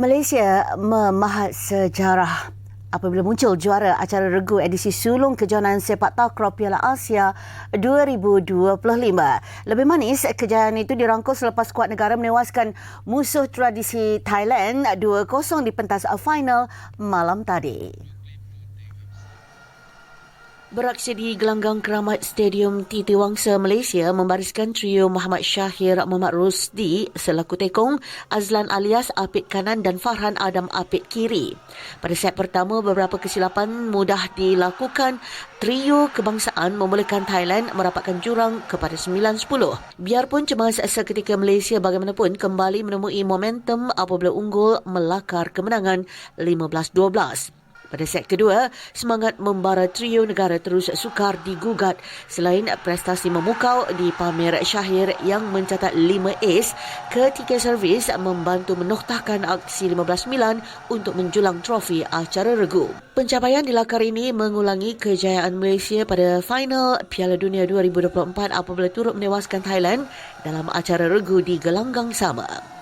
Malaysia memahat sejarah apabila muncul juara acara regu edisi sulung kejohanan sepak takraw Piala Asia 2025. Lebih manis, kejayaan itu dirangkul selepas skuad negara menewaskan musuh tradisi Thailand 2-0 di pentas final malam tadi. Beraksi di gelanggang keramat Stadium Titi Wangsa Malaysia membariskan trio Muhammad Syahir Muhammad Rusdi selaku tekong, Azlan alias Apit kanan dan Farhan Adam Apit kiri. Pada set pertama, beberapa kesilapan mudah dilakukan. Trio kebangsaan memulakan Thailand merapatkan jurang kepada 9-10. Biarpun cemas seketika Malaysia bagaimanapun kembali menemui momentum apabila unggul melakar kemenangan 15-12. Pada set kedua, semangat membara trio negara terus sukar digugat selain prestasi memukau di pamer Syahir yang mencatat 5 ace ketika servis membantu menoktahkan aksi 15-9 untuk menjulang trofi acara regu. Pencapaian di lakar ini mengulangi kejayaan Malaysia pada final Piala Dunia 2024 apabila turut menewaskan Thailand dalam acara regu di gelanggang sama.